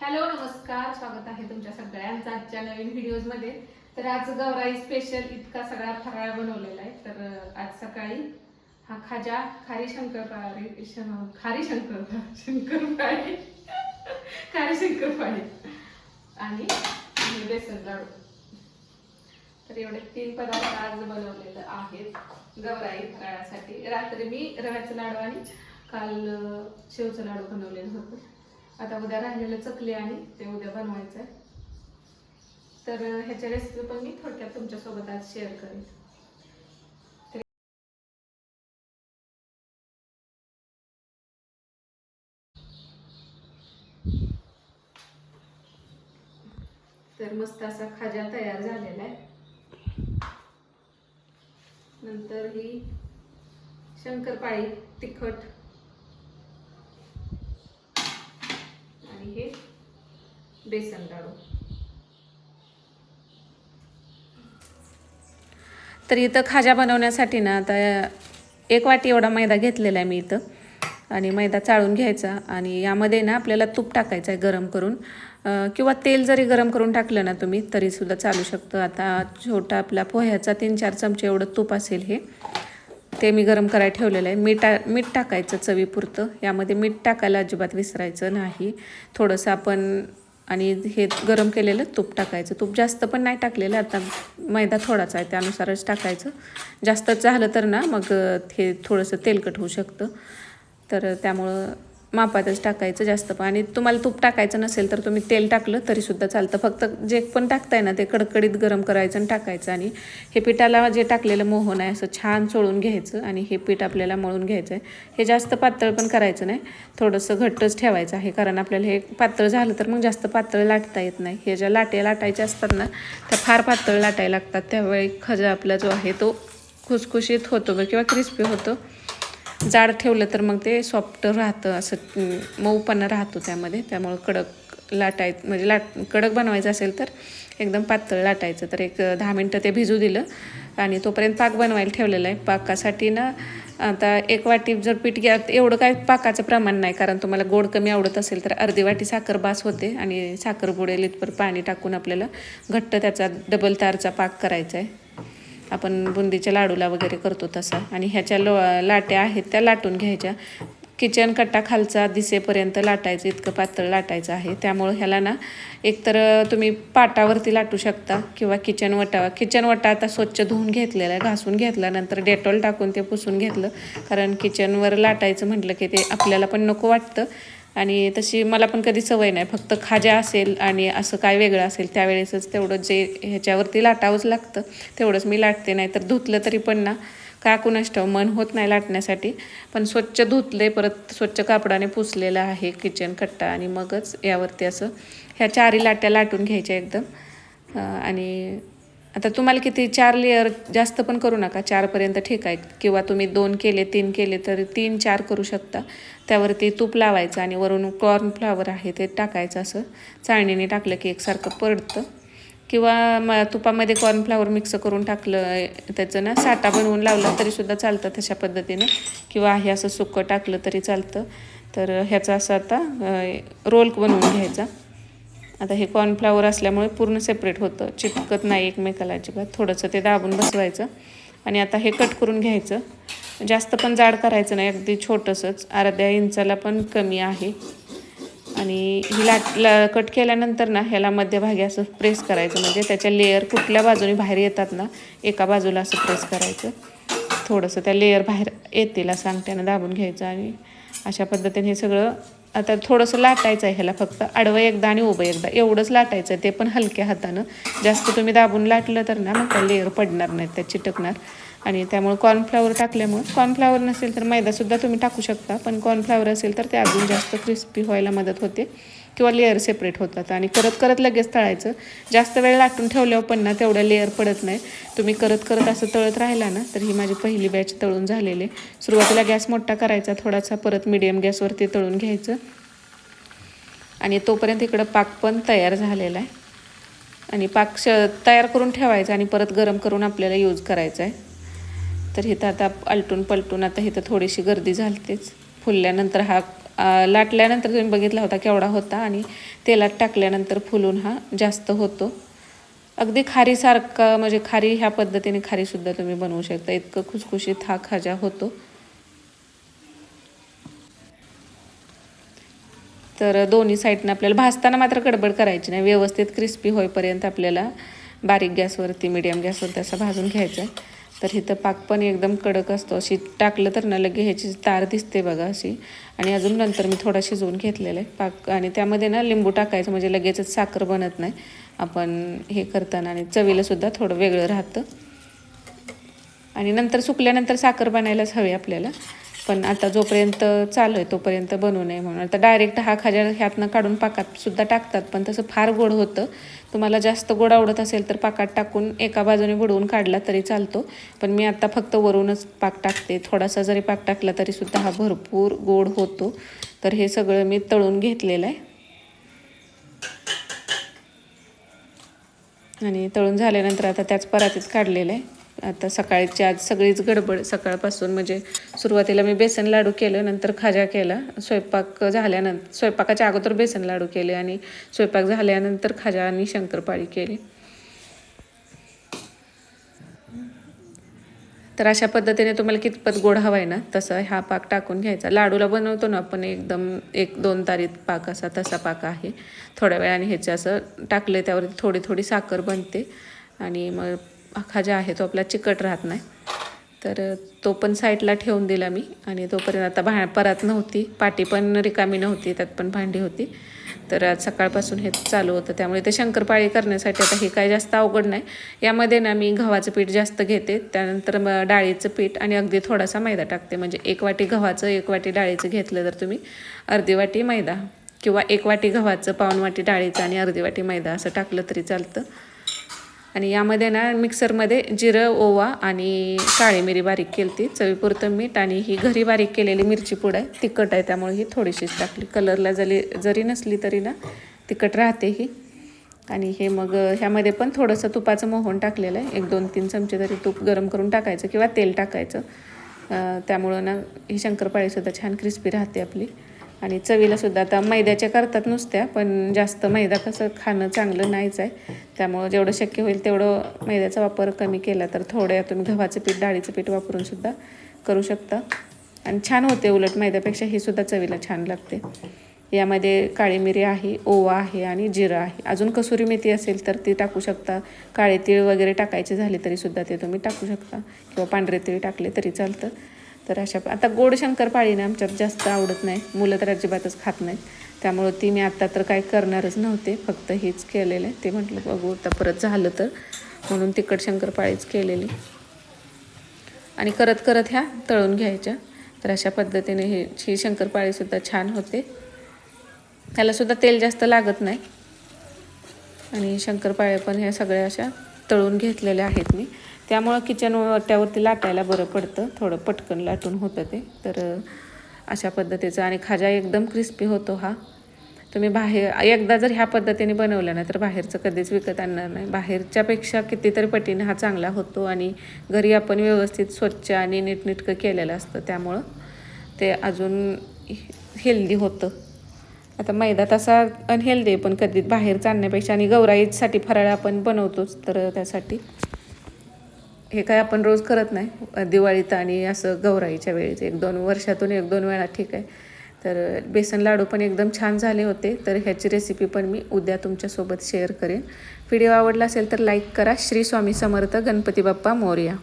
Hello नमस्कार. स्वागत आहे तुमच्या सगळ्यांचं आजच्या नवीन व्हिडिओजमध्ये तर आज गौराई स्पेशल इतका सगळा फराळ बनवलेला आहे. तर आज सकाळी हा खाजा खारी शंकरपाळी खारी शंकर शंकरपाळी खारी शंकरपाळी आणि बेसन लाडू. तर एवढे तीन पदार्थ आज बनवलेले आहेत गौराई फराळासाठी. रात्री मी रव्याचं लाडू आणि काल शेवचं लाडू बनवलेलं होतं. आता उद्या राहिलेलं चकली आणि ते उद्या बनवायचं आहे तर ह्याच्या रेसिपी पण मी थोडक्यात तुमच्यासोबत आज शेअर करेन. तर- तर मस्त असा खाजा तयार झालेला आहे. नंतर ही शंकरपाळी तिखट आणि हे बेसन लाडू तर इथं खाजा बनवण्यासाठी ना आता एक वाटी एवढा मैदा घेतलेला आहे मी इथं. आणि मैदा चाळून घ्यायचा आणि यामध्ये ना आपल्याला तूप टाकायचं आहे गरम करून. किंवा तेल जरी गरम करून टाकलं ना तुम्ही तरीसुद्धा चालू शकतं. आता छोटा आपला पोह्याचा तीन चार चमचे एवढं तूप असेल हे. ते मी गरम करायला ठेवलेलं आहे. मीठ मीठ टाकायचं चवीपुरतं. यामध्ये मीठ टाकायला अजिबात विसरायचं नाही. थोडंसं आपण आणि हे गरम केलेलं तूप टाकायचं. तूप जास्त पण नाही टाकलेलं. आता मैदा थोडाच आहे त्यानुसारच टाकायचं. जास्तच झालं तर ना मग हे थोडंसं तेलकट होऊ शकतं. तर त्यामुळं मापातच टाकायचं जास्त पण. आणि तुम्हाला तूप टाकायचं नसेल तर तुम्ही तेल टाकलं तरीसुद्धा चालतं. फक्त जे पण टाकताय ना ते कडकडीत गरम करायचं आणि टाकायचं. आणि हे पिठाला जे टाकलेलं मोहन आहे असं छान चोळून घ्यायचं आणि हे पीठ आपल्याला मळून घ्यायचं आहे हे जास्त पातळ पण करायचं नाही. थोडंसं घट्टच ठेवायचं आहे. कारण आपल्याला हे पातळ झालं तर मग जास्त पातळ लाटता येत नाही. हे ज्या लाट्या लाटायच्या असतात ना त्या फार पातळ लाटायला लागतात. त्यावेळी खजा आपला जो आहे तो खुसखुशीत होतो किंवा क्रिस्पी होतो. जाड ठेवलं तर मग ते सॉफ्ट राहतं असं मऊपणा राहतो त्यामध्ये. त्यामुळं कडक लाटाय म्हणजे लाट कडक बनवायचं असेल तर एकदम पातळ लाटायचं. तर एक दहा मिनटं ते भिजू दिलं आणि तोपर्यंत पाक बनवायला ठेवलेला आहे. पाकासाठी ना आता एक वाटी जर पीठ घ्या एवढं काय पाकाचं प्रमाण नाही. कारण तुम्हाला गोड कमी आवडत असेल तर अर्धी वाटी साखर बास होते आणि साखर बुडेल इथपर पाणी टाकून आपल्याला घट्ट त्याचा डबल तारचा पाक करायचा आहे. आपण बुंदीच्या लाडूला वगैरे करतो तसा. आणि ह्याच्या लो लाट्या आहेत त्या लाटून घ्यायच्या. किचन कट्टा खालचा दिसेपर्यंत लाटायचं इतकं पातळ लाटायचं आहे. त्यामुळं ह्याला ना एकतर तुम्ही पाटावरती लाटू शकता किंवा किचन वटा किचन वटा आता स्वच्छ धुवून घेतलेला आहे घासून घेतल्यानंतर डेटॉल टाकून ते पुसून घेतलं. कारण किचनवर लाटायचं म्हटलं की ते आपल्याला पण नको वाटतं. आणि तशी मला पण कधी सवय नाही. फक्त खाज्या असेल आणि असं काय वेगळं असेल त्यावेळेसच तेवढं जे ह्याच्यावरती लाटावंच लागतं. तेवढंच मी लाटते नाही तर धुतलं तरी पण ना का कुणास मन होत नाही लाटण्यासाठी. पण स्वच्छ धुतले परत स्वच्छ कापडाने पुसलेलं आहे किचन कट्टा आणि मगच यावरती असं ह्या चारी लाट्या लाटून घ्यायच्या एकदम. आणि आता तुम्हाला किती चार लेअर जास्त पण करू नका. चारपर्यंत ठीक आहे किंवा तुम्ही दोन केले तीन केले तर तीन चार करू शकता. त्यावरती तूप लावायचं आणि वरून कॉर्नफ्लावर आहे ते टाकायचं असं. चाळणीने टाकलं की एकसारखं पडतं. किंवा म तुपामध्ये कॉर्नफ्लावर मिक्स करून टाकलं त्याचं ना साठा बनवून लावला तरीसुद्धा चालतं तशा पद्धतीनं. किंवा हे असं सुकं टाकलं तरी चालतं. तर ह्याचा असं आता रोल बनवून घ्यायचा. आता हे कॉर्नफ्लावर असल्यामुळे पूर्ण सेपरेट होतं. चिपकत नाही एकमेकाला अजिबात. थोडंसं ते दाबून बसवायचं. आणि आता हे कट करून घ्यायचं. जास्त पण जाड करायचं नाही. अगदी छोटंसंच. अर्ध्या इंचाला पण कमी आहे. आणि ही लाट ला कट केल्यानंतर ना ह्याला मध्यभागी असं प्रेस करायचं. म्हणजे त्याच्या लेअर कुठल्या बाजूने बाहेर येतात ना एका बाजूला असं प्रेस करायचं. थोडंसं त्या लेअर बाहेर येतील असं अंगठ्यानं दाबून घ्यायचं. आणि अशा पद्धतीने हे सगळं आता थोडंसं लाटायचं आहे ह्याला फक्त. आडवं एकदा आणि उभं एकदा. एवढंच लाटायचं आहे. ते पण हलक्या हातानं. जास्त तुम्ही दाबून लाटलं तर ना मग त्या लेअर पडणार नाहीत त्या चिटकणार. आणि त्यामुळे कॉर्नफ्लावर टाकल्यामुळे कॉर्नफ्लावर नसेल तर मैदासुद्धा तुम्ही टाकू शकता. पण कॉर्नफ्लावर असेल तर ते अजून जास्त क्रिस्पी व्हायला मदत होते. किंवा लेअर सेपरेट होतात. आणि करत करत लगेच तळायचं. जास्त वेळ लाटून ठेवल्यावर पण ना तेवढ्या लेअर पडत नाही. तुम्ही करत करत असं तळत राहिला ना तर ही माझी पहिली बॅच तळून झालेली. सुरुवातीला गॅस मोठा करायचा थोडासा परत मिडियम गॅसवरती तळून घ्यायचं. आणि तोपर्यंत इकडं पाक पण तयार झालेला आहे. आणि पाक श तयार करून ठेवायचा आणि परत गरम करून आपल्याला यूज करायचा आहे. तर इथं आता आलटून पलटून आता इथं थोडीशी गर्दी झालतेच. फुलल्यानंतर हा लाटल्यानंतर तुम्ही बघितला होता केवढा होता आणि तेलात टाकल्यानंतर फुलून हा जास्त होतो. अगदी खारीसारखा म्हणजे खारी ह्या पद्धतीने खारीसुद्धा तुम्ही बनवू शकता. इतकं खुसखुशीत हा खाजा होतो. तर दोन्ही साईडनं आपल्याला भाजताना मात्र गडबड करायची नाही. व्यवस्थित क्रिस्पी होईपर्यंत आपल्याला बारीक गॅसवरती मिडियम गॅसवरती असं भाजून घ्यायचं आहे. तर इथं पाक पण एकदम कडक असतो. अशी टाकलं तर ना लगे ह्याची तार दिसते बघा अशी. आणि अजून नंतर मी थोडा शिजवून घेतलेला आहे पाक. आणि त्यामध्ये ना लिंबू टाकायचं म्हणजे लगेचच साखर बनत नाही. आपण हे करताना आणि चवीलासुद्धा थोडं वेगळं राहतं. आणि नंतर सुकल्यानंतर साखर बनायलाच हवी आपल्याला. पण आता जोपर्यंत चालू आहे तोपर्यंत बनवू नये म्हणून. आता डायरेक्ट हा खाजा ह्यातनं काढून पाकात सुद्धा टाकतात पण तसं फार गोड होतं. तुम्हाला जास्त गोड आवडत असेल तर पाकात टाकून एका बाजूने बुडवून काढला तरी चालतो. पण मी आता फक्त वरूनच पाक टाकते. थोडासा जरी पाक टाकला तरी सुद्धा हा भरपूर गोड होतो. तर हे सगळं मी तळून घेतलेलं आहे. आणि तळून झाल्यानंतर आता त्याच परातीत काढलेलं आहे. आता सकाळची आज सगळीच गडबड सकाळपासून म्हणजे सुरुवातीला मी बेसन लाडू केलं नंतर खाजा केला. स्वयंपाक झाल्यानंतर स्वयंपाकाच्या अगोदर बेसन लाडू केले आणि स्वयंपाक झाल्यानंतर खाजा आणि शंकरपाळी केली. तर अशा पद्धतीने तुम्हाला कितपत गोड हवा आहे ना तसं हा पाक टाकून घ्यायचा. लाडूला बनवतो ना आपण एकदम एक दोन तारीत पाक असा तसा पाक आहे. थोड्या वेळाने ह्याचं असं टाकले त्यावरती थोडी थोडी साखर बनते. आणि मग खाजा आहे तो आपला चिकट राहत नाही. तर तो पण साईडला ठेवून दिला मी आणि तोपर्यंत आता भा परत नव्हती. पाटी पण रिकामी नव्हती त्यात पण भांडी होती. तर आज सकाळपासून हे चालू होतं. त्यामुळे ते शंकरपाळी करण्यासाठी आता हे काय जास्त अवघड नाही. यामध्ये ना मी गव्हाचं पीठ जास्त घेते. त्यानंतर मग डाळीचं पीठ आणि अगदी थोडासा मैदा टाकते. म्हणजे एक वाटी गव्हाचं एक वाटी डाळीचं घेतलं तर तुम्ही अर्धी वाटी मैदा किंवा एक वाटी गव्हाचं पाऊण वाटी डाळीचं आणि अर्धी वाटी मैदा असं टाकलं तरी चालतं. आणि यामध्ये ना मिक्सरमध्ये जिरं ओवा आणि काळी मिरी बारीक केली ती चवीपुरतं मीठ आणि ही घरी बारीक केलेली मिरची पूड आहे तिखट आहे त्यामुळे ही थोडीशीच टाकली. कलरला जरी जरी नसली तरी ना तिखट राहते ही. आणि हे मग ह्यामध्ये पण थोडंसं तुपाचं मोहन टाकलेलं आहे. एक दोन तीन चमचे तरी तूप गरम करून टाकायचं किंवा तेल टाकायचं. त्यामुळं ना ही शंकरपाळीसुद्धा छान क्रिस्पी राहते आपली. आणि चवीलासुद्धा आता मैद्याच्या करतात नुसत्या पण जास्त मैदा कसं खाणं चांगलं नाहीच आहे. त्यामुळं जेवढं शक्य होईल तेवढं मैद्याचा वापर कमी केला तर थोड्या तुम्ही गव्हाचं पीठ डाळीचं पीठ वापरून सुद्धा करू शकता. आणि छान होते उलट मैद्यापेक्षा ही सुद्धा चवीला छान लागते. यामध्ये काळी मिरी आहे ओवा आहे आणि जिरं आहे. अजून कसुरी मेथी असेल तर ती टाकू शकता. काळे तीळ वगैरे टाकायचे झाले तरीसुद्धा ते तुम्ही टाकू शकता. किंवा पांढरे तीळ टाकले तरी चालतं. तर अशा आता गोड शंकरपाळी ना आमच्यात जास्त आवडत नाही. मुलं तर अजिबातच खात नाहीत. त्यामुळं ती मी आत्ता तर काय करणारच नव्हते. फक्त हेच केलेलं आहे. ते म्हटलं बघू आता परत झालं तर. म्हणून तिखट शंकरपाळीच केलेली. आणि करत करत ह्या तळून घ्यायच्या. तर अशा पद्धतीने हे ही शंकरपाळीसुद्धा छान होते. त्यालासुद्धा तेल जास्त लागत नाही. आणि शंकरपाळ्या पण ह्या सगळ्या अशा तळून घेतलेल्या आहेत मी. त्यामुळं किचन वाट्यावरती लाटायला बरं पडतं. थोडं पटकन लाटून होतं ते. तर अशा पद्धतीचं. आणि खाजा एकदम क्रिस्पी होतो हा. तुम्ही बाहेर एकदा जर ह्या पद्धतीने बनवलं ना तर बाहेरचं कधीच विकत आणणार नाही. बाहेरच्यापेक्षा कितीतरी पटीने हा चांगला होतो आणि घरी आपण व्यवस्थित स्वच्छ आणि नीटनीटकं केलेलं असतं. त्यामुळं ते अजून हेल्दी होतं. आता मैदा तसा अनहेल्दी आहे पण कधी बाहेर आणण्यापेक्षा आणि गौराईसाठी फराळ आपण बनवतोच तर त्यासाठी हे काय आपण रोज करत नाही. दिवाळीत आणि असं गौराईच्या वेळेस एक दोन वर्षातून एक दोन वेळा ठीक आहे. तर बेसन लाडू पण एकदम छान झाले होते. तर ह्याची रेसिपी पण मी उद्या तुमच्यासोबत शेअर करेन. व्हिडिओ आवडला असेल तर लाईक करा. श्री स्वामी समर्थ गणपती बाप्पा मोर्या.